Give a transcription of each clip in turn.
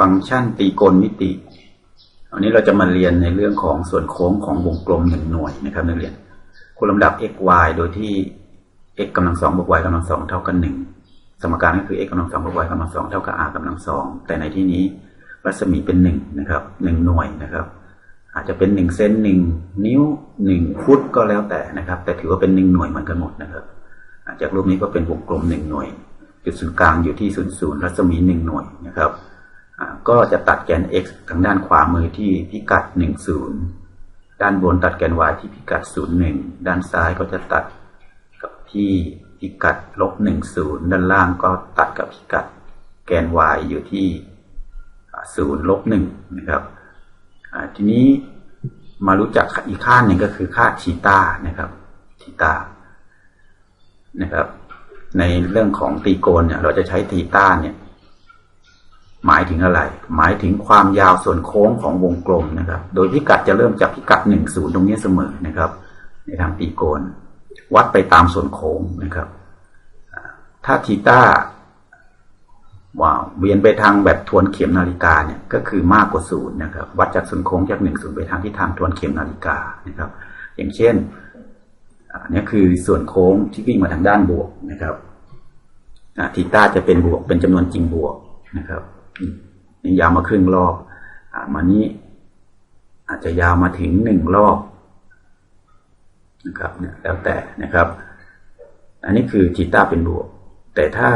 ฟังก์ชันตีกลมิติวันนี้เราจะมาเรียนในเรื่องของส่วนโค้งของวงกลมหนึ่งหน่วยนะครับนักเรียนคูณลำดับ x y โดยที่ x กำลังสองบวก y กำลังสองเท่ากันหนึ่งสมการก็คือ x กำลังสองบวก y กำลังสองเท่ากับ r กำลังสองแต่ในที่นี้รัศมีเป็นหนึ่งนะครับหนึ่งหน่วยนะครับ อาจจะเป็นหนึ่งเซนหนึ่งนิ้วหนึ่งฟุตก็แล้วแต่นะครับ แต่ถือว่าเป็นหนึ่งหน่วยเหมือนกันหมดนะครับจากรูปนี้ก็เป็นวงกลมหนึ่งหน่วย จุดศูนย์กลางอยู่ที่ศูนย์ศูนย์รัศมีหนึ่งหน่วยนะครับ ก็จะตัดแกน x ทางด้านขวามือที่พิกัด 10 ด้านบนตัดแกน y ที่พิกัด 01 ด้านซ้ายก็จะตัดกับที่พิกัดลบ 10 ด้านล่างก็ตัดกับพิกัดแกน y อยู่ที่ 0 ลบ 1 นะครับทีนี้มารู้จักอีกค่าหนึ่งก็คือค่าทีตานะครับทีตานะครับ ในเรื่องของตีโกนเนี่ย เราจะใช้ทีตาเนี่ย หมายถึงอะไร หมายถึงความยาวส่วนโค้งของวงกลมนะครับ โดยพิกัดจะเริ่มจากพิกัดหนึ่งศูนย์ตรงนี้เสมอนะครับ ในทางตีโกนวัดไปตามส่วนโค้งนะครับ ถ้าทีต้าว่าเวียนไปทางแบบทวนเข็มนาฬิกาเนี่ยก็คือมากกว่าศูนย์นะครับ วัดจากส่วนโค้งจากหนึ่งศูนย์ไปทางที่ทางทวนเข็มนาฬิกานะครับ อย่างเช่นอันนี้คือส่วนโค้งที่วิ่งมาทางด้านบวกนะครับทีต้าจะเป็นบวกเป็นจำนวนจริงบวกนะครับ นี่ยาวมาครึ่งรอบอมานี้อาจจะยาวมาถึงหนึ่งรอบนะครับเนี่ยแล้วแต่นะครับ อันนี้คือทีต้าเป็นบวก แต่ถ้า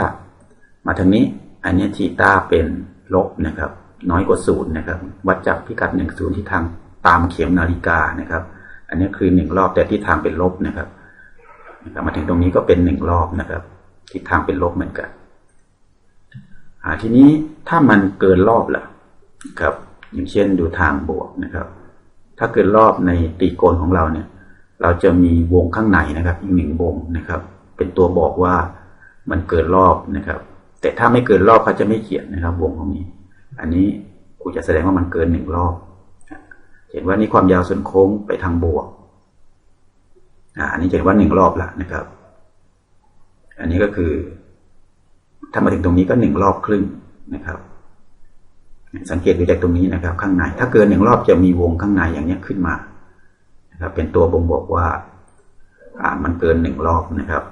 มาทางนี้ อันนี้ทีต้าเป็นลบนะครับ น้อยกว่าศูนย์นะครับ วัดจากพิกัดหนึ่งศูนย์ที่ทางตามเข็มนาฬิกานะครับ อันนี้คือหนึ่งรอบแต่ทิศทางเป็นลบนะครับมาถึงตรงนี้ก็เป็นหนึ่งรอบนะครับทิศทางเป็นลบเหมือนกัน ทีนี้ถ้ามันเกินรอบล่ะครับ อย่างเช่นดูทางบวกนะครับ ถ้าเกินรอบในตีโกนของเราเนี่ย เราจะมีวงข้างในนะครับ อีกหนึ่งวงนะครับ เป็นตัวบอกว่ามันเกินรอบนะครับ แต่ถ้าไม่เกินรอบเขาจะไม่เขียนนะครับ วงตรงนี้ อันนี้ครูจะแสดงว่ามันเกินหนึ่งรอบ เห็นว่านี่ความยาวส่วนโค้งไปทางบวกอ่าอันนี้เห็นว่าหนึ่งรอบละนะครับ อันนี้ก็คือ ถ้ามาถึงตรงนี้ก็หนึ่งรอบครึ่งนะครับ สังเกตดูจากตรงนี้นะครับ ข้างใน ถ้าเกินหนึ่งรอบจะมีวงข้างในอย่างนี้ขึ้นมานะครับ เป็นตัวบ่งบอกว่า อ่ามันเกินหนึ่งรอบนะครับ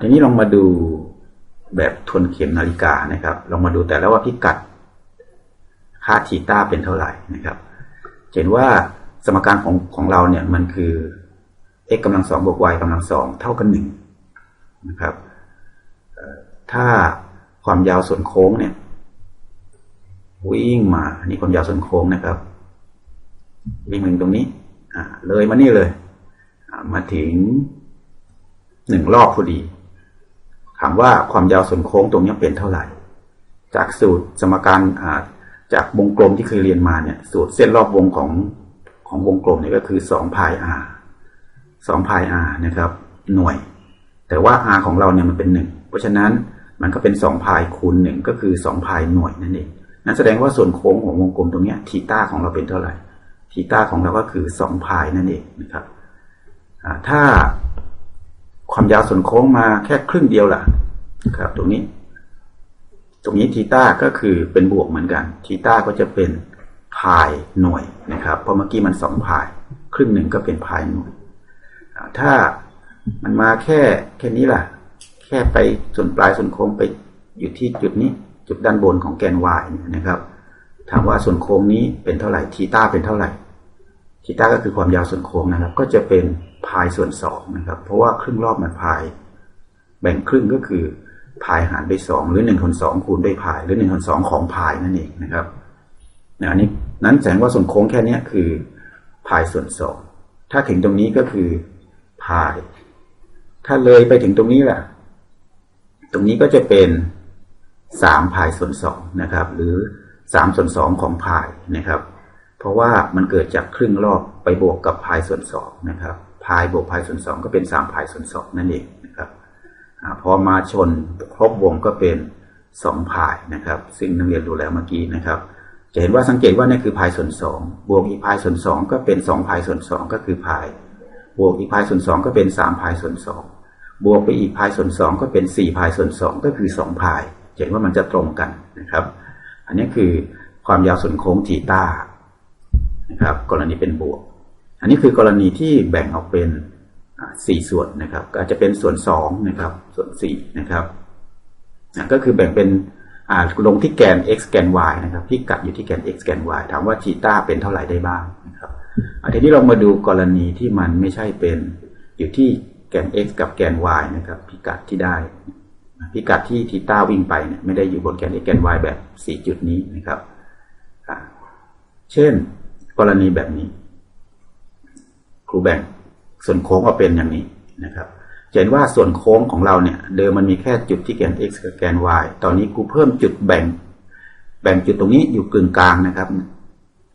ทีนี้ลองมาดูแบบทวนเข็มนาฬิกานะครับ ลองมาดูแต่แล้วว่าพิกัดค่าทีต้าเป็นเท่าไหร่นะครับ เห็นว่าสมการของของเราเนี่ยมันคือ x กำลังสองบวก y กำลังสองเท่ากันหนึ่งนะครับ ถ้าความยาวส่วนโค้งเนี่ย วิ่งมาอันนี้ความยาวส่วนโค้งนะครับ วิ่งถึงตรงนี้อ่าเลยมานี่เลยมาถึงหนึ่งรอบพอดีถามว่าความยาวส่วนโค้งตรงนี้เป็นเท่าไหร่ จากสูตรสมการอ่าจากวงกลมที่เคยเรียนมาเนี่ย สูตรเส้นรอบวงของของวงกลมเนี่ยก็คือสองพาย r สองพาย r นะครับ หน่วย แต่ว่า r ของเราเนี่ยมันเป็นหนึ่ง เพราะฉะนั้นมันก็เป็นสองพายคูณหนึ่งก็คือสองพายหน่วยนั่นเองนั่นแสดงว่าส่วนโค้งของวงกลมตรงนี้ทีต้าของเราเป็นเท่าไหร่ทีต้าของเราก็คือสองพายนั่นเองนะครับถ้าความยาวส่วนโค้งมาแค่ครึ่งเดียวล่ะครับตรงนี้ ตรงนี้ทีต้าก็คือเป็นบวกเหมือนกันทีต้าก็จะเป็นพายหน่วยนะครับ เพราะเมื่อกี้มันสองพาย ครึ่งหนึ่งก็เป็นพายหน่วยถ้ามันมาแค่แค่นี้ล่ะ แค่ไปส่วนปลายส่วนโค้งไปอยู่ที่จุดนี้ จุดด้านบนของแกน y นะครับ ถามว่าส่วนโค้งนี้เป็นเท่าไหร่ทีต้าเป็นเท่าไหร่ทีต้าก็คือความยาวส่วนโค้งนะครับ ก็จะเป็นพายส่วนสองนะครับ เพราะว่าครึ่งรอบมันพาย แบ่งครึ่งก็คือพายหารด้วยสองหรือหนึ่งคนสองคูณด้วยพาย หรือหนึ่งคนสองของพายนั่นเองนะครับอันนี้นั้นแสดงว่าส่วนโค้งแค่นี้คือพายส่วนสองถ้าถึงตรงนี้ก็คือพาย ถ้าเลยไปถึงตรงนี้แหละ ตรงนี้ก็จะเป็นสามพายส่วนสองนะครับ หรือสามส่วนสองของพายนะครับ เพราะว่ามันเกิดจากครึ่งรอบไปบวกกับพายส่วนสองนะครับพายบวกพายส่วนสองก็เป็นสามพายส่วนสองนั่นเองนะครับอพอมาชนครบวงก็เป็นสองพายนะครับ ซึ่งนักเรียนดูแล้วเมื่อกี้นะครับ จะเห็นว่าสังเกตว่านี่คือพายส่วนสองบวกอีกพายส่วนสองก็เป็นสองพายส่วนสองก็คือพาย บวกอีกพายส่วนสองก็เป็นสามพายส่วนสอง บวกไปอีกพายส่วนสองก็เป็นสี่พายส่วนสองก็คือสองพายเห็นว่ามันจะตรงกันนะครับ อันนี้คือความยาวส่วนโค้งทีต้านะครับ กรณีเป็นบวก อันนี้คือกรณีที่แบ่งออกเป็นสี่ส่วนนะครับ ก็อาจจะเป็นส่วนสองนะครับ ส่วนสี่นะครับอะก็คือแบ่งเป็นลงที่แกน x แกน y นะครับพิกัดอยู่ที่แกน x แกน y ถามว่าทีต้าเป็นเท่าไหร่ได้บ้างนะครับอะทีนี้เรามาดูกรณีที่มันไม่ใช่เป็นอยู่ที่ แกน x กับแกน y นะครับ พิกัดที่ได้ พิกัดที่ทีต้าวิ่งไปเนี่ยไม่ได้อยู่บนแกน x แกน y แบบสี่จุดนี้นะครับเช่น กรณีแบบนี้ ครูแบ่งส่วนโค้งออกเป็นอย่างนี้นะครับเห็นว่าส่วนโค้งของเราเนี่ย เดิมมันมีแค่จุดที่แกน x กับแกน y ตอนนี้ครูเพิ่มจุดแบ่ง แบ่งจุดตรงนี้อยู่กึ่งกลางนะครับ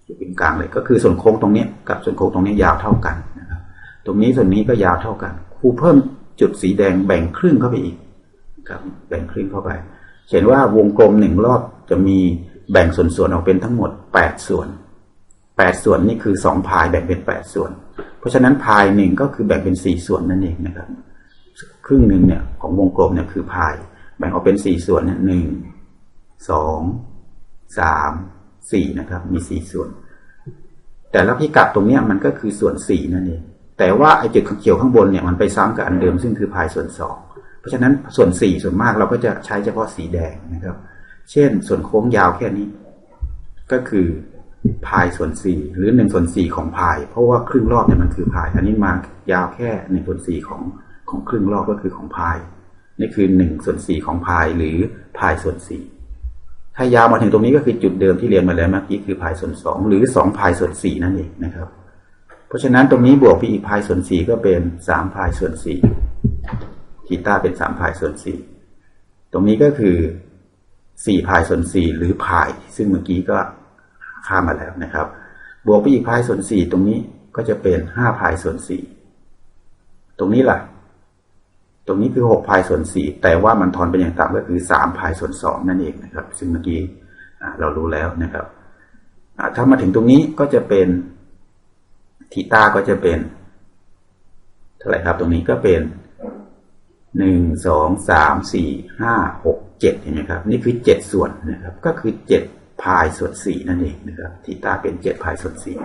อยู่กึ่งกลางเลย ก็คือส่วนโค้งตรงนี้กับส่วนโค้งตรงนี้ยาวเท่ากันนะครับ ตรงนี้ส่วนนี้ก็ยาวเท่ากัน รูเพิ่มจุดสีแดงแบ่งครึ่งเข้าไปอีก ครับ แบ่งครึ่งเข้าไปเห็นว่าวงกลมหนึ่งรอบจะมีแบ่งส่วนๆออกเป็นทั้งหมดแปดส่วนแปดส่วนนี่คือสองพายแบ่งเป็นแปดส่วน เพราะฉะนั้นพายหนึ่งก็คือแบ่งเป็นสี่ส่วนนั่นเองนะครับ ครึ่งหนึ่งเนี่ยของวงกลมเนี่ยคือพาย แบ่งออกเป็นสี่ส่วนเนี่ยหนึ่งสองสามสี่นะครับ มีสี่ส่วน แต่ละพิกัดตรงเนี้ยมันก็คือส่วนสี่นั่นเอง แต่ว่าไอ้จุดเขียวข้างบนเนี่ยมันไปซ้ำกับอันเดิมซึ่งคือพายส่วนสองเพราะฉะนั้นส่วนสี่ส่วนมากเราก็จะใช้เฉพาะสีแดงนะครับ เช่นส่วนโค้งยาวแค่นี้ ก็คือพายส่วนสี่หรือหนึ่งส่วนสี่ของพาย เพราะว่าครึ่งรอบเนี่ยมันคือพาย อันนี้มายาวแค่หนึ่งส่วนสี่ของของครึ่งรอบก็คือของพาย นี่คือหนึ่งส่วนสี่ของพายหรือพายส่วนสี่ถ้ายาวมาถึงตรงนี้ก็คือจุดเดิมที่เรียนมาแล้วเมื่อกี้คือพายส่วนสองหรือสองพายส่วนสี่นั่นเองนะครับ ราะฉะนั้นตรงนี้บวกไปอีกพายส่วนสี่ก็เป็นสามพายส่วนสี่ทีต้าเป็นสามพายส่วนสี่ตรงนี้ก็คือสี่พายส่วนสี่หรือพาย ซึ่งเมื่อกี้ก็ข้ามมาแล้วนะครับ บวกไปอีกพายส่วนสี่ตรงนี้ก็จะเป็นห้าพายส่วนสี่ตรงนี้ล่ะ ตรงนี้คือหกพายส่วนสี่แต่ว่ามันทอนเป็นอย่างต่ำก็คือสามพายส่วนสองนั่นเองนะครับ ซึ่งเมื่อกี้เรารู้แล้วนะครับถ้ามาถึงตรงนี้ก็จะเป็น ทีต้าก็จะเป็น เท่าไหร่ครับ ตรงนี้ก็เป็นหนึ่งสองสามสี่ห้าหกเจ็ดเห็นไหมครับ นี่คือเจ็ดส่วนนะครับ ก็คือเจ็ดพายส่วนสี่นั่นเองนะครับทีต้าเป็นเจ็ดพายส่วนสี่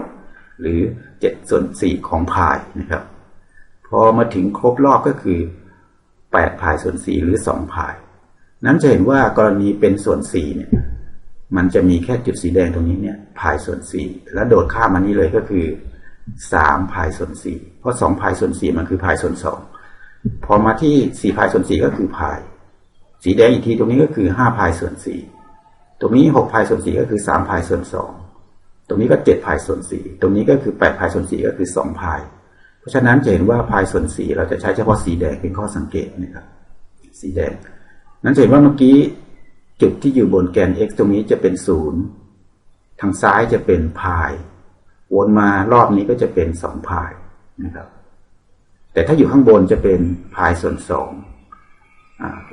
หรือเจ็ดส่วนสี่ของพายนะครับ พอมาถึงครบรอบก็คือแปดพายส่วนสี่หรือสองพาย นั้นจะเห็นว่ากรณีเป็นส่วนสี่เนี่ย มันจะมีแค่จุดสีแดงตรงนี้เนี่ยพายส่วนสี่แล้วโดดข้ามมานี้เลยก็คือ สามพายส่วนสี่เพราะสองพายส่วนสี่มันคือพายส่วนสองพอมาที่สี่พายส่วนสี่ก็คือพาย สีแดงอีกทีตรงนี้ก็คือห้าพายส่วนสี่ตรงนี้หกพายส่วนสี่ก็คือสามพายส่วนสองตรงนี้ก็เจ็ดพายส่วนสี่ตรงนี้ก็คือแปดพายส่วนสี่ก็คือสองพาย เพราะฉะนั้นจะเห็นว่าพายส่วนสี่เราจะใช้เฉพาะสีแดงเป็นข้อสังเกตนะครับ สีแดง นั้นจะเห็นว่าเมื่อกี้จุดที่อยู่บนแกน x ตรงนี้จะเป็นศูนย์ทางซ้ายจะเป็นพาย วนมารอบนี้ก็จะเป็นสองพายนะครับ แต่ถ้าอยู่ข้างบนจะเป็นพายส่วนสอง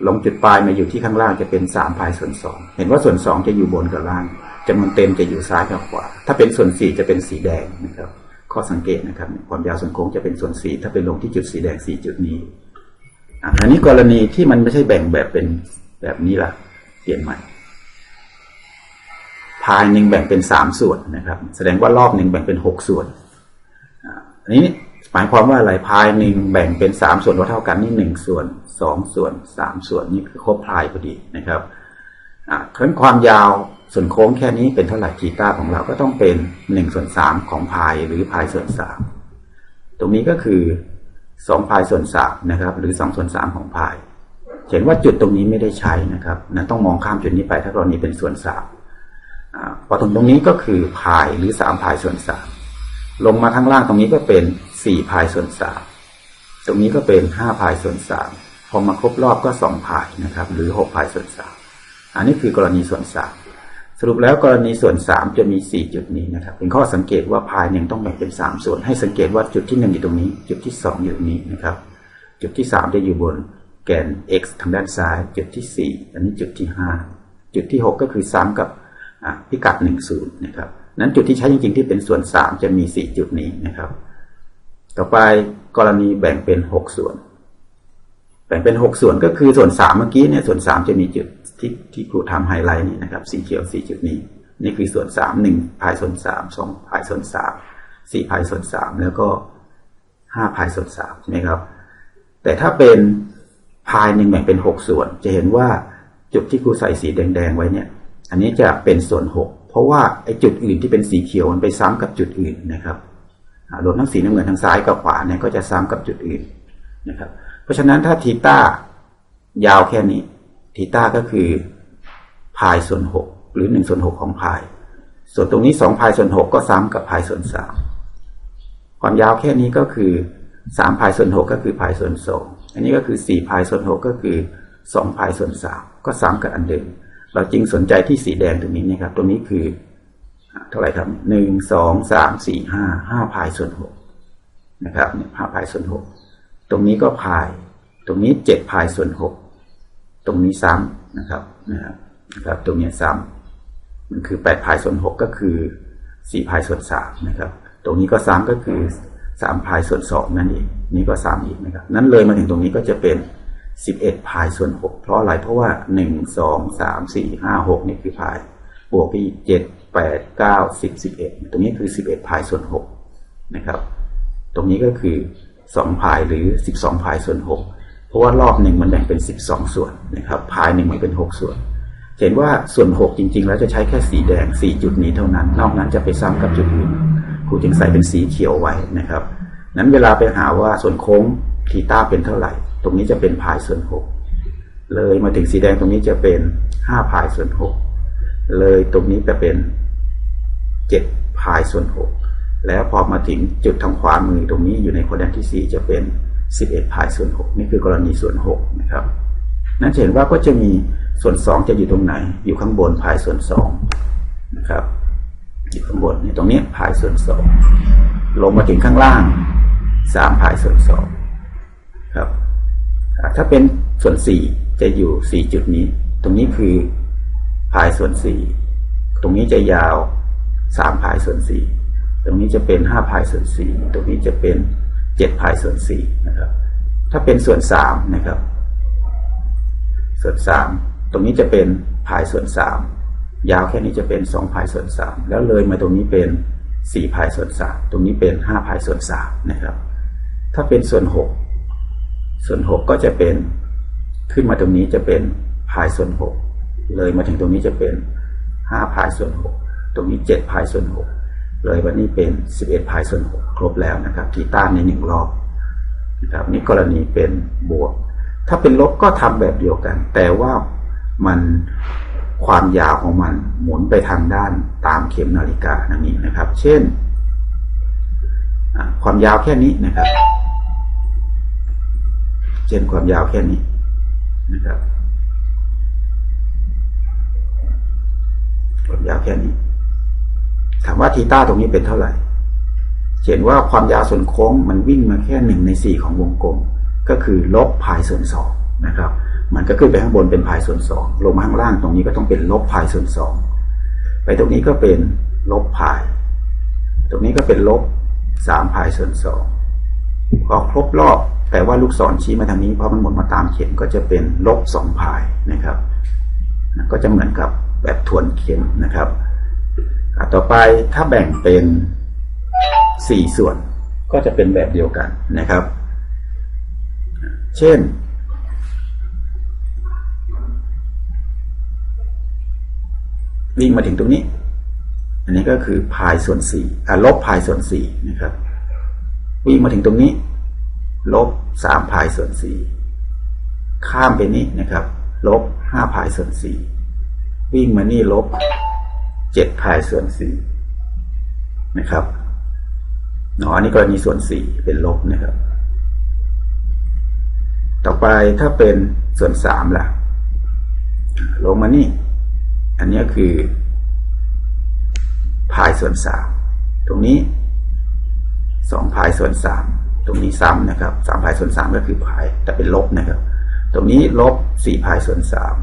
ลงจุดปลายมาอยู่ที่ข้างล่างจะเป็นสามพายส่วนสองเห็นว่าส่วนสองจะอยู่บนกับล่างจำนวนเต็มจะอยู่ซ้ายกับขวา ถ้าเป็นส่วนสี่จะเป็นสีแดงนะครับ ข้อสังเกตนะครับ ความยาวส่วนโค้งจะเป็นส่วนสีถ้าเป็นลงที่จุดสีแดงสี่จุดนี้อันนี้กรณีที่มันไม่ใช่แบ่งแบบเป็นแบบนี้ล่ะ เปลี่ยนใหม่ พายหนึ่งแบ่งเป็นสามส่วนนะครับ แสดงว่ารอบหนึ่งแบ่งเป็นหกส่วนอันนี้หมายความว่าอะไรพายหนึ่งแบ่งเป็นสามส่วนว่าเท่ากันนี่หนึ่งส่วนสองส่วนสามส่วนนี่คือครบพายพอดีนะครับเพราะนั้นความยาวส่วนโค้งแค่นี้เป็นเท่าไหร่ทีต้าของเราก็ต้องเป็นหนึ่งส่วนสามของพายหรือพายส่วนสามตรงนี้ก็คือสองพายส่วนสามนะครับ หรือสองส่วนสามของพาย เห็นว่าจุดตรงนี้ไม่ได้ใช้นะครับนั้นต้องมองข้ามจุดนี้ไปถ้ากรณีเป็นส่วนสาม อ่าพอตรงตรงนี้ก็คือพายหรือสามพายส่วนสามลงมาข้างล่างตรงนี้ก็เป็นสี่พายส่วนสามตรงนี้ก็เป็นห้าพายส่วนสามพอมาครบรอบก็สองพายนะครับ หรือหกพายส่วนสามอันนี้คือกรณีส่วนสามสรุปแล้วกรณีส่วนสามจะมีสี่จุดนี้นะครับเป็นข้อสังเกตว่าพายหนึ่งต้องแบ่งเป็นสามส่วน ให้สังเกตว่าจุดที่หนึ่งอยู่ตรงนี้ จุดที่สองอยู่ตรงนี้นะครับ จุดที่สามจะอยู่บนแกน x ทางด้านซ้าย จุดที่สี่อันนี้จุดที่ห้าจุดที่หกก็คือซ้ำกับ พิกัดหนึ่งศูนย์นะครับ นั้นจุดที่ใช้จริงๆที่เป็นส่วนสามจะมีสี่จุดนี้นะครับ ต่อไปกรณีแบ่งเป็นหกส่วน แบ่งเป็นหกส่วนก็คือส่วนสามเมื่อกี้เนี่ยส่วนสามจะมีจุดที่ที่ครูทำไฮไลท์นี่นะครับ สีเขียวสี่จุดนี้ นี่คือส่วนสามหนึ่งพายส่วนสามสองพายส่วนสามสี่พายส่วนสามแล้วก็ห้าพายส่วนสามใช่ไหมครับ แต่ถ้าเป็นพายหนึ่งแบ่งเป็นหกส่วน จะเห็นว่าจุดที่ครูใส่สีแดงๆไว้เนี่ย อันนี้จะเป็นส่วนหกเพราะว่าไอ้จุดอื่นที่เป็นสีเขียวมันไปซ้ำกับจุดอื่นนะครับรวมทั้งสีน้ำเงินทางซ้ายกับขวาเนี่ยก็จะซ้ำกับจุดอื่นนะครับ เพราะฉะนั้นถ้าทีต้ายาวแค่นี้ทีต้าก็คือพายส่วนหกหรือหนึ่งส่วนหกของพาย ส่วนตรงนี้สองพายส่วนหกก็ซ้ำกับพายส่วนสามความยาวแค่นี้ก็คือสามพายส่วนหกก็คือพายส่วนสองอันนี้ก็คือสี่พายส่วนหกก็คือสองพายส่วนสามก็ซ้ำกับอันเดิม เราจริงสนใจที่สีแดงตรงนี้นะครับ ตรงนี้คือ เท่าไหร่ครับหนึ่งสองสามสี่ห้าห้าพายส่วนหกนะครับเนี่ยห้าพายส่วนหกตรงนี้ก็พาย ตรงนี้เจ็ดพายส่วนหกตรงนี้ซ้ำนะครับนะครับนะครับตรงนี้ซ้ำมันคือแปดพายส่วนหกก็คือสี่พายส่วนสามนะครับ ตรงนี้ก็ซ้ำก็คือสามพายส่วนสองนั่นเองนี่ก็ซ้ำอีกนะครับ นั้นเลยมาถึงตรงนี้ก็จะเป็น สิบเอ็ดพายส่วนหกเพราะอะไรเพราะว่าหนึ่งสองสามสี่ห้าหกนี่คือพาย บวกไปอีกเจ็ดแปดเก้าสิบสิบเอ็ดตรงนี้คือสิบเอ็ดพายส่วนหกนะครับ ตรงนี้ก็คือสองพายหรือสิบสองพายส่วนหกเพราะว่ารอบหนึ่งมันแบ่งเป็นสิบสองส่วนนะครับพายหนึ่งมันเป็นหกส่วน เห็นว่าส่วนหกจริง ๆ แล้วจะใช้แค่สีแดงสี่จุดนี้เท่านั้น นอกนั้นจะไปซ้ำกับจุดอื่นครูจึงใส่เป็นสีเขียวไว้นะครับนั้นเวลาไปหาว่าส่วนโค้งทีต้าเป็นเท่าไหร่ ตรงนี้จะเป็นพายส่วนหกเลยมาถึงสีแดงตรงนี้จะเป็นห้าพายส่วนหกเลยตรงนี้จะเป็นเจ็ดพายส่วนหกแล้วพอมาถึงจุดทางขวามือตรงนี้อยู่ในโคแดนที่สี่จะเป็นสิบเอ็ดพายส่วนหกนี่คือกรณีส่วนหกนะครับ นั้นเห็นว่าก็จะมีส่วนสองจะอยู่ตรงไหน อยู่ข้างบนพายส่วนสองนะครับอยู่ข้างบนนี่ตรงนี้พายส่วนสองลงมาถึงข้างล่างสามพายส่วนสองครับ ถ้าเป็นส่วนสี่จะอยู่สี่จุดนี้ ตรงนี้คือพายส่วนสี่ตรงนี้จะยาวสามพายส่วนสี่ตรงนี้จะเป็นห้าพายส่วนสี่ตรงนี้จะเป็นเจ็ดพายส่วนสี่นะครับ ถ้าเป็นส่วนสามนะครับ ส่วนสามตรงนี้จะเป็นพายส่วนสามยาวแค่นี้จะเป็นสองพายส่วนสามแล้วเลยมาตรงนี้เป็นสี่พายส่วนสามตรงนี้เป็นห้าพายส่วนสามนะครับ ถ้าเป็นส่วนหก ส่วนหกก็จะเป็นขึ้นมาตรงนี้จะเป็นพายส่วนหกเลยมาถึงตรงนี้จะเป็นห้าพายส่วนหกตรงนี้เจ็ดพายส่วนหกเลยวันนี้เป็นสิบเอ็ดพายส่วนหกครบแล้วนะครับกีต้าในหนึ่งรอบนะครับนี่กรณีเป็นบวก ถ้าเป็นลบก็ทำแบบเดียวกัน แต่ว่ามันความยาวของมันหมุนไปทางด้านตามเข็มนาฬิกานั่นนี้นะครับ เช่น ความยาวแค่นี้นะครับ เช่นความยาวแค่นี้นะครับความยาวแค่นี้ ถามว่าทีต้าตรงนี้เป็นเท่าไหร่เห็นว่าความยาวส่วนโค้งมันวิ่งมาแค่หนึ่งในสี่ของวงกลม ก็คือลบพายส่วนสองนะครับ มันก็ขึ้นไปข้างบนเป็นพายส่วนสองลงมาข้างล่างตรงนี้ก็ต้องเป็นลบพายส่วนสองไปตรงนี้ก็เป็นลบพาย ตรงนี้ก็เป็นลบสามพายส่วนสอง พอครบรอบแต่ว่าลูกศรชี้มาทางนี้เพราะมันหมุนมาตามเข็มก็จะเป็นลบสองพายนะครับก็จะเหมือนกับแบบทวนเข็มนะครับต่อไปถ้าแบ่งเป็นสี่ส่วนก็จะเป็นแบบเดียวกันนะครับ เช่น วิ่งมาถึงตรงนี้ อันนี้ก็คือพายส่วนสี่ลบพายส่วนสี่นะครับ วิ่งมาถึงตรงนี้ ลบสามพายส่วนสี่ข้ามไปนี่นะครับ ลบห้าพายส่วนสี่วิ่งมานี่ลบเจ็ดพายส่วนสี่นะครับเนาะอันนี้กรณีส่วนสี่เป็นลบนะครับ ต่อไปถ้าเป็นส่วนสามล่ะ ลงมานี่ อันนี้คือพายส่วนสามตรงนี้ สองพายส่วนสามตรงนี้ซ้ำนะครับสามพายส่วนสามก็คือพายแต่เป็นลบนะครับ ตรงนี้ลบสี่พายส่วนสาม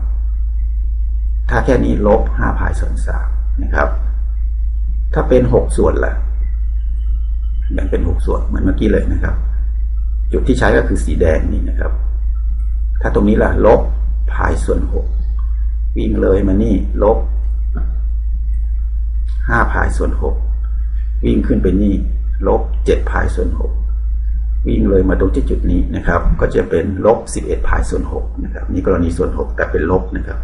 ถ้าแค่นี้ลบห้าพายส่วนสามนะครับ ถ้าเป็นหกส่วนล่ะแบ่งเป็นหกส่วนเหมือนเมื่อกี้เลยนะครับ จุดที่ใช้ก็คือสีแดงนี่นะครับ ถ้าตรงนี้ล่ะ ลบพายส่วนหกวิ่งเลยมานี่ลบห้าพายส่วนหกวิ่งขึ้นไปนี่ ลบเจ็ดพายส่วนหกวิ่งเลยมาตรงที่จุดนี้นะครับ ก็จะเป็นลบสิบเอ็ดพายส่วนหกนะครับ นี่กรณีส่วนหกแต่เป็นลบนะครับ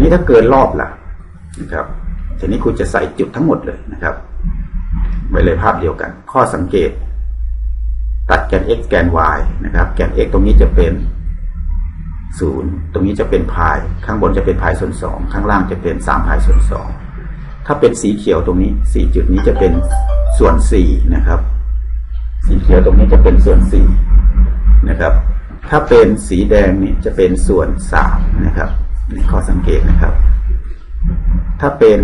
นี่ถ้าเกินรอบล่ะนะครับทีนี้คุณจะใส่จุดทั้งหมดเลยนะครับไว้เลยภาพเดียวกัน ข้อสังเกต ตัดแกน x แกน y นะครับ แกน x ตรงนี้จะเป็นศูนย์ตรงนี้จะเป็นพาย ข้างบนจะเป็นพายส่วนสองข้างล่างจะเป็นสามพายส่วนสอง ถ้าเป็นสีเขียวตรงนี้สี่จุดนี้จะเป็นส่วนสี่นะครับ สีเขียวตรงนี้จะเป็นส่วนสี่นะครับ ถ้าเป็นสีแดงนี่จะเป็นส่วนสามนะครับนี่ข้อสังเกตนะครับ ถ้าเป็น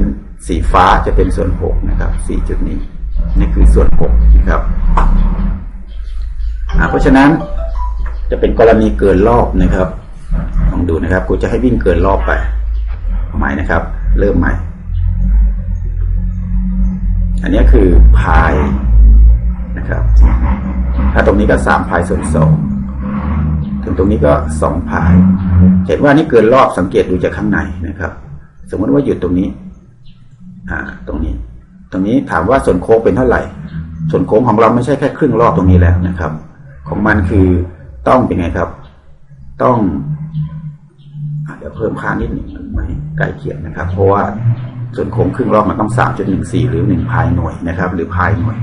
สีฟ้าจะเป็นส่วนหกนะครับสี่จุดนี้นี่คือส่วนหกนะครับเพราะฉะนั้นจะเป็นกรณีเกินรอบนะครับลองดูนะครับกูจะให้วิ่งเกินรอบไปเอาใหม่นะครับ เริ่มใหม่ อันนี้คือพายนะครับ ถ้าตรงนี้ก็สามพายส่วนสองถึงตรงนี้ก็สองพายเห็นว่านี่เกินรอบสังเกตดูจากข้างในนะครับ สมมติว่าหยุดตรงนี้ อ่า ตรงนี้ ตรงนี้ถามว่าส่วนโค้งเป็นเท่าไหร่ ส่วนโค้งของเราไม่ใช่แค่ครึ่งรอบตรงนี้แล้วนะครับ ของมันคือต้องเป็นไงครับ ต้องเดี๋ยวเพิ่มค่านิดหนึ่งมันไม่ใกล้เคียงนะครับ เพราะว่า ส่วนโค้งครึ่งรอบมันต้องสามจุดหนึ่งสี่หรือหนึ่งพายหน่วยนะครับ หรือพายหน่วย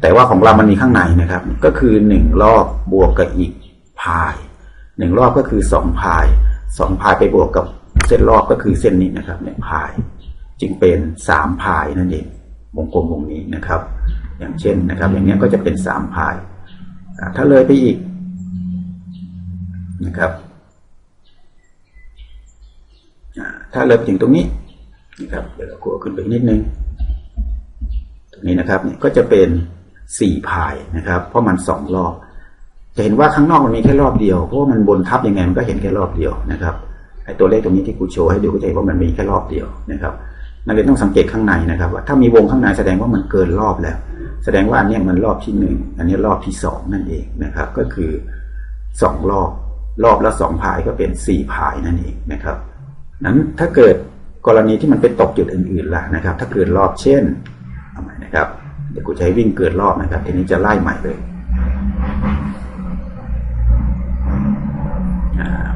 แต่ว่าของเรามันมีข้างในนะครับ ก็คือหนึ่งรอบบวกกับอีกพายหนึ่งรอบก็คือสองพายสองพายไปบวกกับเส้นรอบก็คือเส้นนี้นะครับเนี่ยพาย จึงเป็นสามพายนั่นเองวงกลมวงนี้นะครับ อย่างเช่นนะครับ อย่างนี้ก็จะเป็นสามพาย ถ้าเลยไปอีกนะครับถ้าเลยไปถึงตรงนี้ นะครับเดี๋ยวเรากลัวขึ้นไปนิดนึง ตรงนี้นะครับนี่ก็จะเป็นสี่พายนะครับ เพราะมันสองรอบ จะเห็นว่าข้างนอกมันมีแค่รอบเดียว เพราะว่ามันบนทับยังไงมันก็เห็นแค่รอบเดียวนะครับไอ้ตัวเลขตรงนี้ที่กูโชว์ให้ดูก็จะเห็นว่ามันมีแค่รอบเดียวนะครับนักเรียนต้องสังเกตข้างในนะครับ ว่าถ้ามีวงข้างในแสดงว่ามันเกินรอบแล้ว แสดงว่าอันนี้มันรอบที่หนึ่งอันนี้รอบที่สองนั่นเองนะครับ ก็คือสองรอบรอบละสองพายก็เป็นสี่พายนั่นเองนะครับนั้นถ้าเกิด กรณีที่มันไปตกจุดอื่นๆล่ะนะครับ ถ้าเกิดรอบเช่นเอาใหม่นะครับ เดี๋ยวกูให้วิ่งเกิดรอบนะครับ ทีนี้จะไล่ใหม่เลย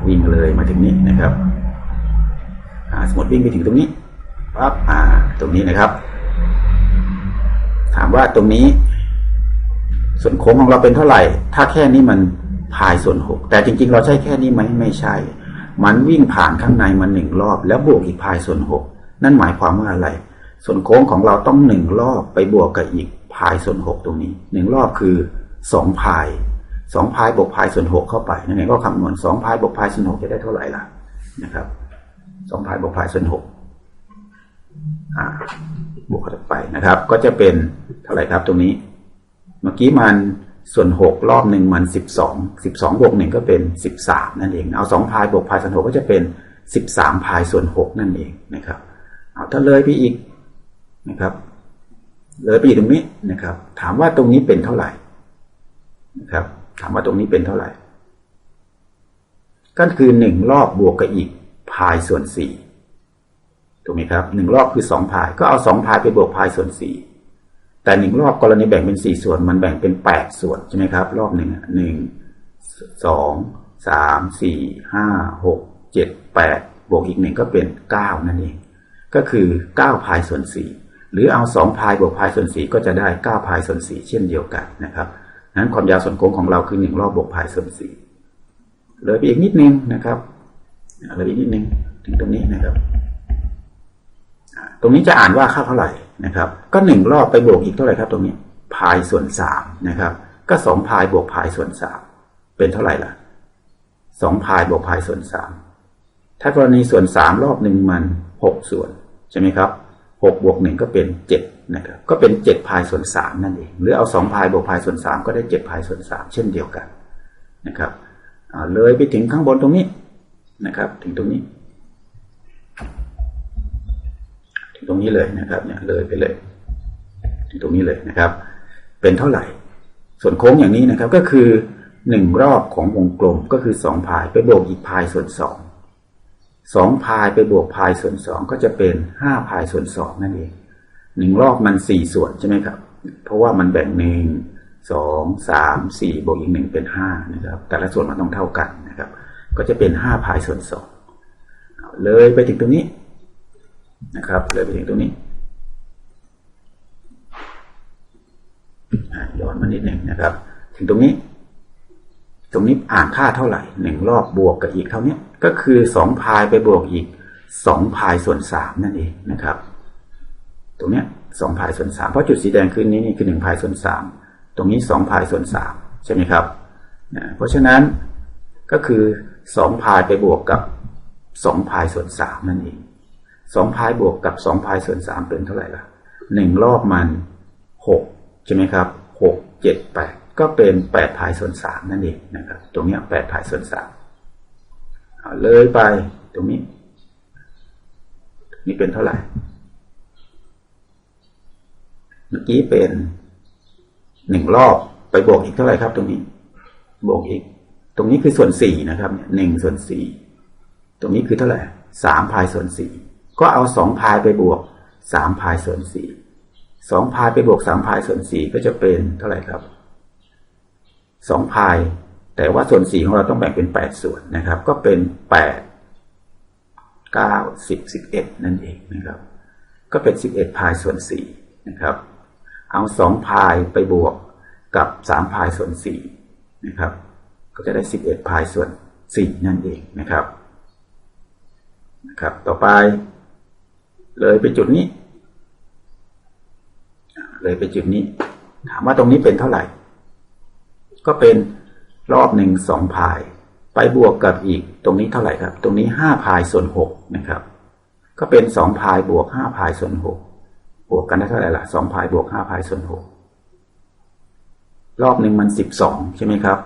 วิ่งเลยมาถึงนี้นะครับสมมติวิ่งไปถึงตรงนี้ปั๊บอ่า ตรงนี้นะครับ ถามว่าตรงนี้ ส่วนโค้งของเราเป็นเท่าไหร่ ถ้าแค่นี้มันพายส่วนหกแต่จริง ๆ เราใช้แค่นี้ไหมไม่ใช่ มันวิ่งผ่านข้างในมาหนึ่งรอบ แล้วบวกอีกพายส่วนหกนั่นหมายความว่าอะไร ส่วนโค้งของเราต้องหนึ่งรอบไปบวกกับอีกพายส่วนหกตรงนี้หนึ่งรอบคือสองพายสองพายบวกพายส่วนหกเข้าไปนั่นเองก็คำนวณสองพายบวกพายส่วนหกจะได้เท่าไหร่ล่ะนะครับสองพายบวกพายส่วนหกบวกเข้าไปนะครับ ก็จะเป็นเท่าไหร่ครับตรงนี้ เมื่อกี้มัน ส่วนหกรอบหนึ่งมันสิบสองสิบสองบวกหนึ่งก็เป็นสิบสามนั่นเองเอาสองพายบวกพายส่วนหกก็จะเป็นสิบสามพายส่วนหกนั่นเองนะครับ เอาถ้าเลยไปอีกนะครับ เลยไปอีกตรงนี้นะครับ ถามว่าตรงนี้เป็นเท่าไหร่นะครับ ถามว่าตรงนี้เป็นเท่าไหร่ ก็คือหนึ่งรอบบวกกับอีกพายส่วนสี่ถูกไหมครับหนึ่งรอบคือสองพาย ก็เอาสองพายไปบวกพายส่วนสี่ แต่หนึ่งรอบกรณีแบ่งเป็นสี่ส่วน มันแบ่งเป็นแปดส่วนใช่ไหมครับ รอบหนึ่งหนึ่งสองสามสี่ห้าหกเจ็ดแปดบวกอีกหนึ่งก็เป็นเก้านั่นเอง ก็คือเก้าพายส่วนสี่หรือเอาสองพายบวกพายส่วนสี่ก็จะได้เก้าพายส่วนสี่เช่นเดียวกันนะครับนั้นความยาวส่วนโค้งของเราคือหนึ่งรอบบวกพายส่วนสี่เลยไปอีกนิดนึงนะครับเลยอีกนิดนึงถึงตรงนี้นะครับ ตรงนี้จะอ่านว่าค่าเท่าไหร่ นะครับ ก็หนึ่งรอบไปบวกอีกเท่าไหร่ครับตรงนี้พายส่วนสามนะครับ ก็สองพายบวกพายส่วนสามเป็นเท่าไหร่ล่ะสองพายบวกพายส่วนสามถ้ากรณีส่วนสามรอบหนึ่งมันหกส่วน ใช่ไหมครับหกบวกหนึ่งก็เป็นเจ็ดนะครับ ก็เป็นเจ็ดพายส่วนสามนั่นเอง หรือเอาสองพายบวกพายส่วนสามก็ได้เจ็ดพายส่วนสามเช่นเดียวกันนะครับเลยไปถึงข้างบนตรงนี้นะครับ ถึงตรงนี้ ตรงนี้เลยนะครับเนี่ยเลยไปเลยตรงนี้เลยนะครับ เป็นเท่าไหร่ ส่วนโค้งอย่างนี้นะครับ ก็คือหนึ่งรอบของวงกลมก็คือสองพายไปบวกอีกพายส่วนสองสองพายไปบวกพายส่วนสองก็จะเป็นห้าพายส่วนสองนั่นเองหนึ่งรอบมันสี่ส่วนใช่ไหมครับ เพราะว่ามันแบ่งหนึ่งสองสามสี่บวกอีกหนึ่งเป็นห้านะครับ แต่ละส่วนมันต้องเท่ากันนะครับ ก็จะเป็นห้าพายส่วนสองเลยไปถึงตรงนี้ นะครับเลยไปถึงตรงนี้ย้อนมานิดหนึ่งนะครับ ถึงตรงนี้ ตรงนี้อ่านค่าเท่าไหร่หนึ่งรอบบวกกับอีกเท่านี้ก็คือสองพายไปบวกอีกสองพายส่วนสามนั่นเองนะครับ ตรงเนี้ยสองพายส่วนสามเพราะจุดสีแดงขึ้นนี้นี่คือหนึ่งพายส่วนสามตรงนี้สองพายส่วนสามใช่ไหมครับนะเพราะฉะนั้นก็คือสองพายไปบวกกับสองพายส่วนสามนั่นเอง สองพายบวกกับสองพายส่วนสามเป็นเท่าไหร่ล่ะหนึ่งรอบมันหกใช่ไหมครับหกเจ็ดแปดก็เป็นแปดพายส่วนสามนั่นเองนะครับ ตรงนี้แปดพายส่วนสามเลยไปตรงนี้ นี่เป็นเท่าไหร่ เมื่อกี้เป็นหนึ่งรอบไปบวกอีกเท่าไหร่ครับ ตรงนี้ บวกอีก ตรงนี้คือส่วนสี่นะครับหนึ่งส่วนสี่ตรงนี้คือเท่าไหร่สามพายส่วนสี่ ก็เอาสองพายไปบวกสามพายส่วนสี่สองพายไปบวกสามพายส่วนสี่ก็จะเป็นเท่าไหร่ครับสองพาย แต่ว่าส่วนสี่ของเราต้องแบ่งเป็นแปดส่วนนะครับ ก็เป็นแปดเก้าสิบสิบเอ็ดนั่นเองนะครับ ก็เป็นสิบเอ็ดพายส่วนสี่นะครับ เอาสองพายไปบวกกับสามพายส่วนสี่นะครับ ก็จะได้สิบเอ็ดพายส่วนสี่นั่นเองนะครับนะครับ ต่อไป เลยไปจุดนี้ เลยไปจุดนี้ ถามว่าตรงนี้เป็นเท่าไหร่ ก็เป็นรอบหนึ่งสองพาย ไปบวกกับอีก ตรงนี้เท่าไหร่ครับ ตรงนี้ห้าพายส่วนหกนะครับ ก็เป็นสองพายบวกห้าพายส่วนหกบวกกันได้เท่าไหร่ล่ะสองพายบวกห้าพายส่วนหกรอบหนึ่งมันสิบสองใช่ไหมครับ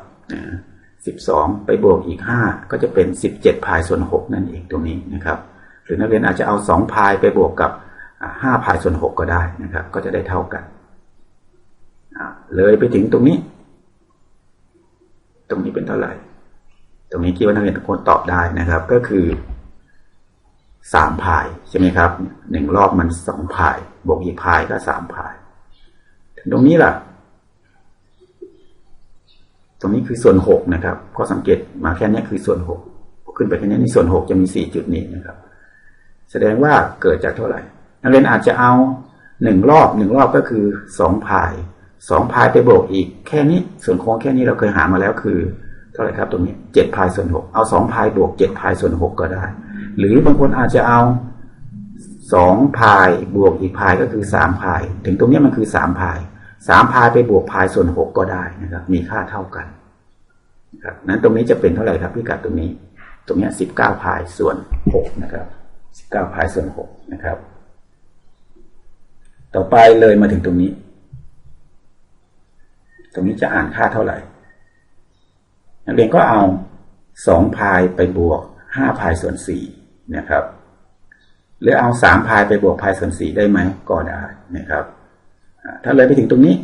สิบสองไปบวกอีกห้าก็จะเป็นสิบเจ็ดพายส่วนหกนั่นเองตรงนี้นะครับ หรือนักเรียนอาจจะเอาสองพายไปบวกกับห้าพายส่วนหกก็ได้นะครับ ก็จะได้เท่ากันเลยไปถึงตรงนี้ ตรงนี้เป็นเท่าไหร่ ตรงนี้คิดว่านักเรียนทุกคนตอบได้นะครับ ก็คือสามพายใช่ไหมครับหนึ่งรอบมันสองพาย บวกอีกพายก็สามพายตรงนี้ล่ะ ตรงนี้คือส่วนหกนะครับข้อสังเกตมาแค่นี้คือส่วนหกขึ้นไปแค่นี้ในส่วนหกจะมีสี่จุดนี้นะครับ แสดงว่าเกิดจากเท่าไหร่ นักเรียนอาจจะเอาหนึ่งรอบหนึ่งรอบก็คือสองพายสองพายไปบวกอีก แค่นี้ส่วนโค้งแค่นี้เราเคยหามาแล้วคือเท่าไหร่ครับตรงนี้เจ็ดพายส่วนหกเอาสองพายบวกเจ็ดพายส่วนหกก็ได้ หรือบางคนอาจจะเอาสองพายบวกอีกพายก็คือสามพาย ถึงตรงนี้มันคือสามพายสามพายไปบวกพายส่วนหกก็ได้นะครับ มีค่าเท่ากันนะครับนั้นตรงนี้จะเป็นเท่าไหร่ครับพิกัดตรงนี้ ตรงนี้สิบเก้าพายส่วนหกนะครับ สิบเก้าพายส่วนหกนะครับ ต่อไปเลยมาถึงตรงนี้ ตรงนี้จะอ่านค่าเท่าไหร่ นักเรียนก็เอาสองพายไปบวกห้าพายส่วนสี่นะครับหรือเอาสามพายไปบวกพายส่วนสี่ได้ไหมก็ได้นะครับ ถ้าเลยไปถึงตรงนี้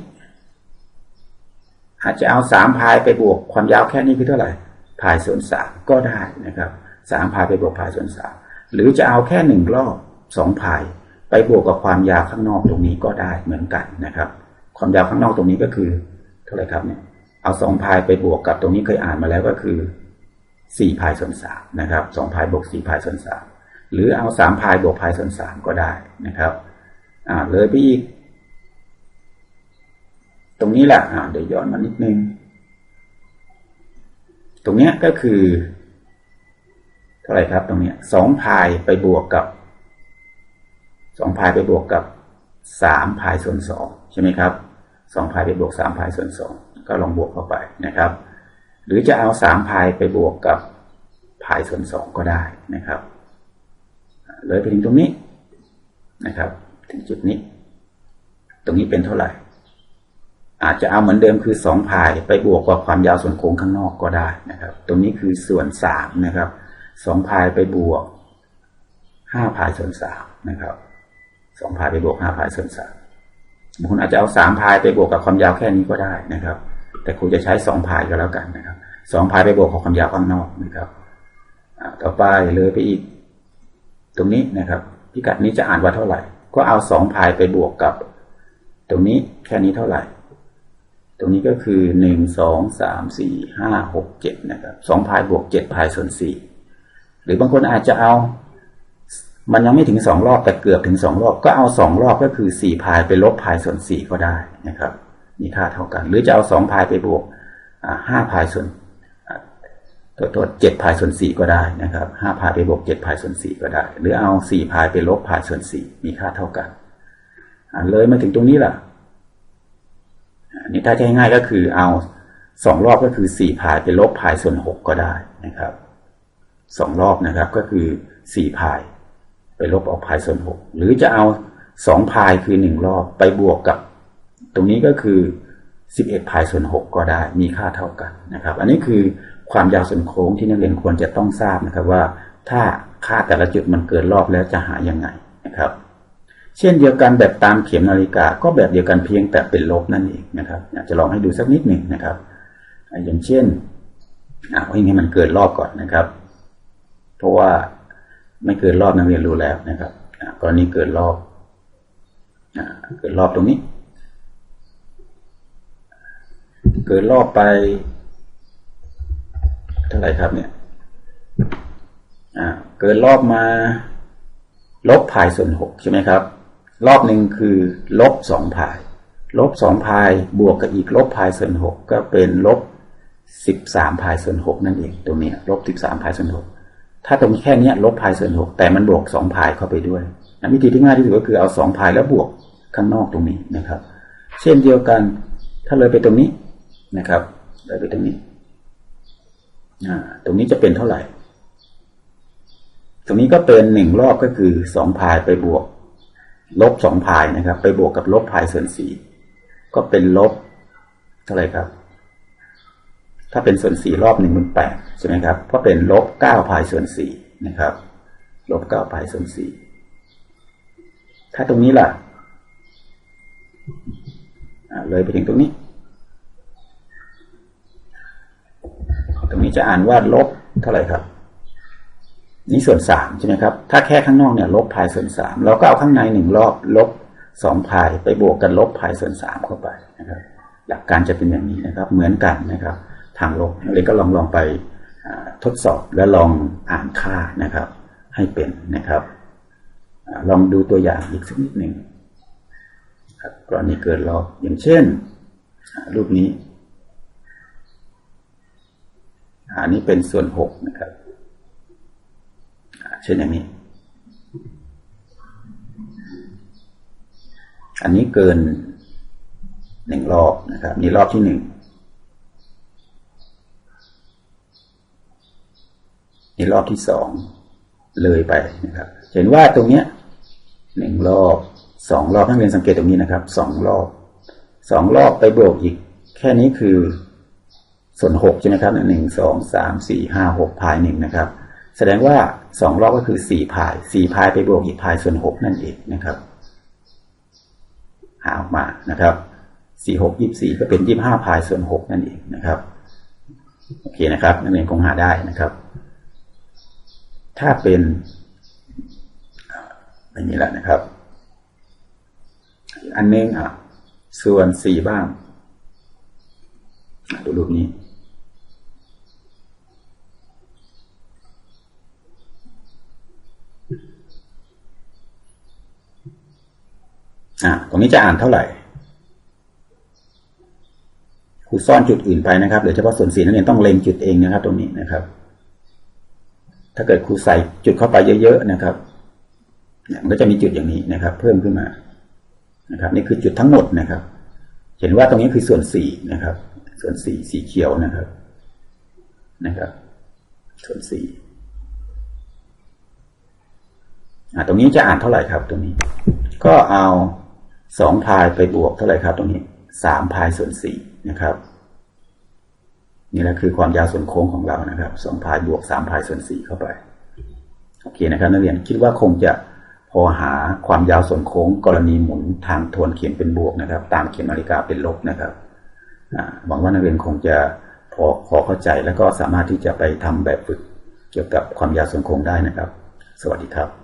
อาจจะเอาสามพายไปบวกความยาวแค่นี้คือเท่าไหร่พายส่วนสามก็ได้นะครับสามพายไปบวกพายส่วนสาม หรือจะเอาแค่หนึ่งรอบสองพาย ไปบวกกับความยาวข้างนอกตรงนี้ก็ได้เหมือนกันนะครับ ความยาวข้างนอกตรงนี้ก็คือเท่าไหร่ครับเนี่ยเอาสองพายไปบวกกับตรงนี้เคยอ่านมาแล้วก็คือสี่พายส่วนสามนะครับสองพายบวกสี่พายส่วนสามหรือเอาสามพายบวกพายส่วนสามก็ได้นะครับอ่าเลยไปอีก ตรงนี้แหละอ่าเดี๋ยวย้อนมานิดนึง ตรงเนี้ยก็คือ เท่าไหร่ครับตรงเนี้ยสองพายไปบวกกับสองพายไปบวกกับสามพายส่วนสองใช่ไหมครับสองพายไปบวกสามพายส่วนสองก็ลองบวกเข้าไปนะครับ หรือจะเอาสามพายไปบวกกับพายส่วนสองก็ได้นะครับเลยไปถึงตรงนี้นะครับ ถึงจุดนี้ ตรงนี้เป็นเท่าไหร่ อาจจะเอาเหมือนเดิมคือสองพายไปบวกกับความยาวส่วนโค้งข้างนอกก็ได้นะครับ ตรงนี้คือส่วนสามนะครับ สองพายไปบวกห้าพายส่วนสามนะครับสองพายไปบวกห้าพายส่วนสามบางคนอาจจะเอาสามพายไปบวกกับความยาวแค่นี้ก็ได้นะครับ แต่ครูจะใช้สองพายก็แล้วกันนะครับสองพายไปบวกของความยาวข้างนอกนะครับต่อไปเลยไปอีก ตรงนี้นะครับ พิกัดนี้จะอ่านว่าเท่าไหร่ ก็เอาสองพายไปบวกกับ ตรงนี้แค่นี้เท่าไหร่ ตรงนี้ก็คือหนึ่งสองสามสี่ห้าหกเจ็ดนะครับสองพายบวกเจ็ดพายส่วนสี่ หรือบางคนอาจจะเอา มันยังไม่ถึงสองรอบแต่เกือบถึงสองรอบ ก็เอาสองรอบก็คือสี่พายไปลบพายส่วนสี่ก็ได้นะครับมีค่าเท่ากัน หรือจะเอาสองพายไปบวกห้าพายส่วนตัวตัวเจ็ดพายส่วนสี่ก็ได้นะครับห้าพายไปบวกเจ็ดพายส่วนสี่ก็ได้ หรือเอาสี่พายไปลบพายส่วนสี่มีค่าเท่ากันเลยมาถึงตรงนี้ล่ะนนี้ถ้าใจะง่ายก็คือเอาสองรอบก็คือสี่พายไปลบพายส่วนหกก็ได้นะครับ สองรอบนะครับ ก็คือสี่พาย ไปลบออกพายส่วนหกหรือจะเอาสองพายคือหนึ่งรอบไปบวกกับ ตรงนี้ก็คือสิบเอ็ดพายส่วนหกก็ได้มีค่าเท่ากันนะครับ อันนี้คือความยาวส่วนโค้งที่นักเรียนควรจะต้องทราบนะครับว่า ถ้าค่าแต่ละจุดมันเกินรอบแล้วจะหายังไงนะครับ เช่นเดียวกันแบบตามเข็มนาฬิกาก็แบบเดียวกันเพียงแต่เป็นลบนั่นเองนะครับอยากจะลองให้ดูสักนิดหนึ่งนะครับ อย่างเช่นเอาให้มันเกินรอบก่อนนะครับ เพราะว่าไม่เกินรอบนักเรียนรู้แล้วนะครับกรณีเกินรอบเกินรอบตรงนี้ เกินรอบไปเท่าไหร่ครับเนี่ยเกินรอบมา ลบพายส่วนหกใช่ไหมครับ รอบหนึ่งคือลบสองพาย ลบสองพายบวกกับอีกลบพายส่วนหกก็เป็นลบสิบสามพายส่วนหกนั่นเองตรงนี้ลบสิบสามพายส่วนหก ถ้าตรงแค่นี้ลบพายส่วนหกแต่มันบวกสองพายเข้าไปด้วยวิธีที่ง่ายที่สุดก็คือเอาสองพายแล้วบวกข้างนอกตรงนี้นะครับ เช่นเดียวกัน ถ้าเลยไปตรงนี้นะครับเลยไปตรงนี้ตรงนี้จะเป็นเท่าไหร่ ตรงนี้ก็เป็นหนึ่งรอบก็คือสองพายไปบวก ลบสองพายนะครับ ไปบวกกับลบพายส่วนสี่ก็เป็นลบเท่าไหร่ครับ ถ้าเป็นส่วนสี่รอบหนึ่งมันแปดใช่ไหมครับเพราะเป็นลบเก้าพายส่วนสี่นะครับลบเก้าพายส่วนสี่ถ้าตรงนี้ล่ะเลยไปถึงตรงนี้ ตรงนี้จะอ่านว่าลบเท่าไหร่ครับ นี่ส่วนสามใช่ไหมครับ ถ้าแค่ข้างนอกเนี่ย ลบพายส่วนสามเราก็เอาข้างในหนึ่งรอบลบสองพายไปบวกกันลบพายส่วนสามเข้าไปนะครับ หลักการจะเป็นอย่างนี้นะครับ เหมือนกันนะครับ ทางลบเลยก็ลองลองไปทดสอบและลองอ่านค่านะครับ ให้เป็นนะครับลองดูตัวอย่างอีกสักนิดหนึ่งครับกรณีเกิดรอบอย่างเช่น รูปนี้อันนี้เป็นส่วนหกนะครับ เช่นอย่างนี้ อันนี้เกินหนึ่งรอบนะครับนี่รอบที่หนึ่ง ในรอบที่สองเลยไปนะครับ เห็นว่าตรงเนี้ยหนึ่งรอบสองรอบนักเรียนสังเกตตรงนี้นะครับสองรอบสองรอบไปบวกอีก แค่นี้คือ ส่วนหกใช่ไหมครับหนึ่งสองสามสี่ห้าหกพายหนึ่งนะครับ แสดงว่าสองรอบก็คือสี่พายสี่พายไปบวกอีกพายส่วนหกนั่นเองนะครับ หาออกมานะครับสี่หกยี่สี่ก็เป็นยี่ห้าพายส่วนหกนั่นเองนะครับโอเคนะครับนักเรียนคงหาได้นะครับ ถ้าเป็นอย่างนี้แหละนะครับ อันนึงอะ ส่วนสี่บ้าง ดูรูปนี้อ่าตรงนี้จะอ่านเท่าไหร่ครูซ่อนจุดอื่นไปนะครับเดี๋ยวเฉพาะส่วนสีนักเรียนต้องเล็งจุดเองนะครับ ตรงนี้นะครับ ถ้าเกิดครูใส่จุดเข้าไปเยอะๆนะครับมันก็จะมีจุดอย่างนี้นะครับ เพิ่มขึ้นมานะครับ นี่คือจุดทั้งหมดนะครับ เห็นว่าตรงนี้คือส่วนสี่นะครับ ส่วนสี่สีเขียวนะครับนะครับ ส่วนสี่อ่าตรงนี้จะอ่านเท่าไหร่ครับตรงนี้ ก็เอาสองพายไปบวกเท่าไหร่ครับ ตรงนี้สามพายส่วนสี่นะครับ นี่แหละคือความยาวส่วนโค้งของเรานะครับสองพายบวกสามพายส่วนสี่เข้าไปโอเคนะครับนักเรียนคิดว่าคงจะพอหาความยาวส่วนโค้งกรณีหมุนทางทวนเขียนเป็นบวกนะครับ ตามเข็มนาฬิกาเป็นลบนะครับหวังว่านักเรียนคงจะพอพอเข้าใจแล้วก็สามารถที่จะไปทำแบบฝึกเกี่ยวกับความยาวส่วนโครงได้นะครับ สวัสดีครับ